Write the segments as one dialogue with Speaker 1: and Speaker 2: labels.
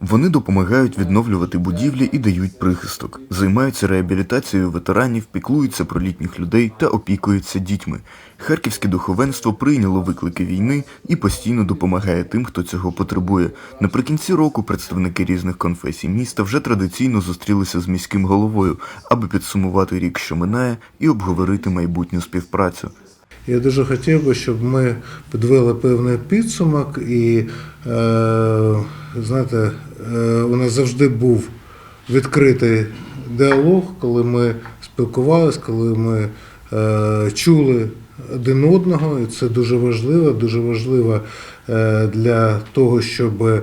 Speaker 1: Вони допомагають відновлювати будівлі і дають прихисток, займаються реабілітацією ветеранів, піклуються про літніх людей та опікуються дітьми. Харківське духовенство прийняло виклики війни і постійно допомагає тим, хто цього потребує. Наприкінці року представники різних конфесій міста вже традиційно зустрілися з міським головою, аби підсумувати рік, що минає, і обговорити майбутню співпрацю.
Speaker 2: Я дуже хотів би, щоб ми підвели певний підсумок, і е, знаєте, е, у нас завжди був відкритий діалог, коли ми спілкувалися, коли ми е, чули один одного, і це дуже важливо, дуже важливо для того, щоб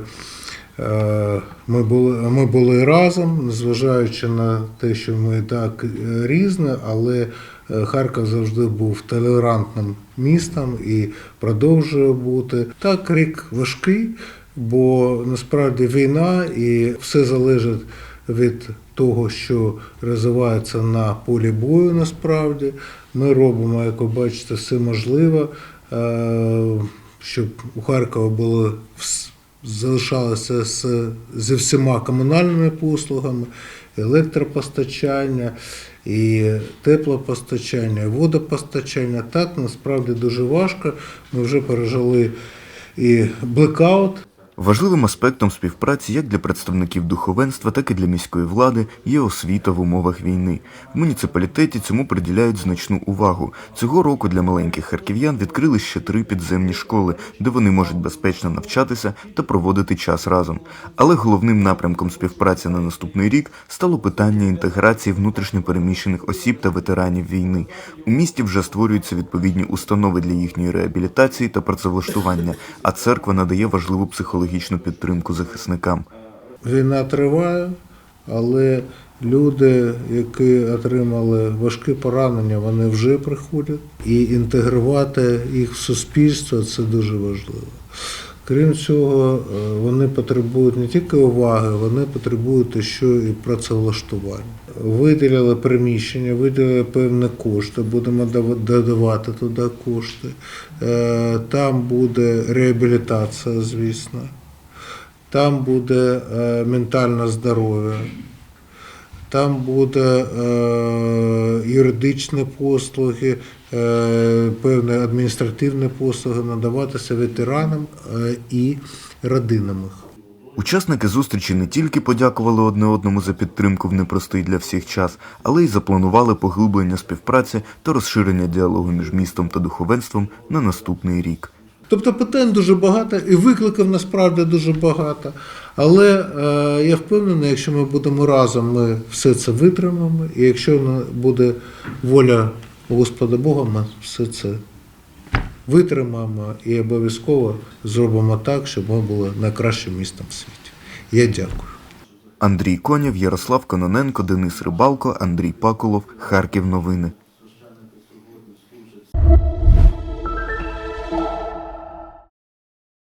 Speaker 2: ми були, ми були разом, незважаючи на те, що ми так е, різні, але е, Харків завжди був толерантним містом і продовжує бути. Так, рік важкий, бо насправді війна і все залежить від того, що розвивається на полі бою. Насправді ми робимо, як ви бачите, все можливе, е, щоб у Харкова було залишалося з, зі всіма комунальними послугами, електропостачання, і теплопостачання, і водопостачання. Так насправді дуже важко. Ми вже пережили і блекаут.
Speaker 1: Важливим аспектом співпраці як для представників духовенства, так і для міської влади є освіта в умовах війни. В муніципалітеті цьому приділяють значну увагу. Цього року для маленьких харків'ян відкрили ще три підземні школи, де вони можуть безпечно навчатися та проводити час разом. Але головним напрямком співпраці на наступний рік стало питання інтеграції внутрішньопереміщених осіб та ветеранів війни. У місті вже створюються відповідні установи для їхньої реабілітації та працевлаштування, а церква надає важливу психологічну підтримку захисникам.
Speaker 2: Війна триває, але люди, які отримали важкі поранення, вони вже приходять. І інтегрувати їх в суспільство це дуже важливо. Крім цього, е, вони потребують не тільки уваги, вони потребують ще і працевлаштування. Виділили приміщення, виділили певні кошти, будемо додавати туди кошти. Е, Там буде реабілітація, звісно. Там буде е, ментальне здоров'я, там буде юридичні послуги, е, певні адміністративні послуги надаватися ветеранам е, і родинам їх.
Speaker 1: Учасники зустрічі не тільки подякували одне одному за підтримку в непростий для всіх час, але й запланували поглиблення співпраці та розширення діалогу між містом та духовенством на наступний рік.
Speaker 2: Тобто питань дуже багато і викликів насправді дуже багато. Але е, я впевнений, якщо ми будемо разом, ми все це витримаємо. І якщо буде воля Господа Бога, ми все це витримаємо і обов'язково зробимо так, щоб ми були найкращим містом в світі. Я дякую.
Speaker 1: Андрій Конєв, Ярослав Кононенко, Денис Рибалко, Андрій Пакулов, Харків. Новини.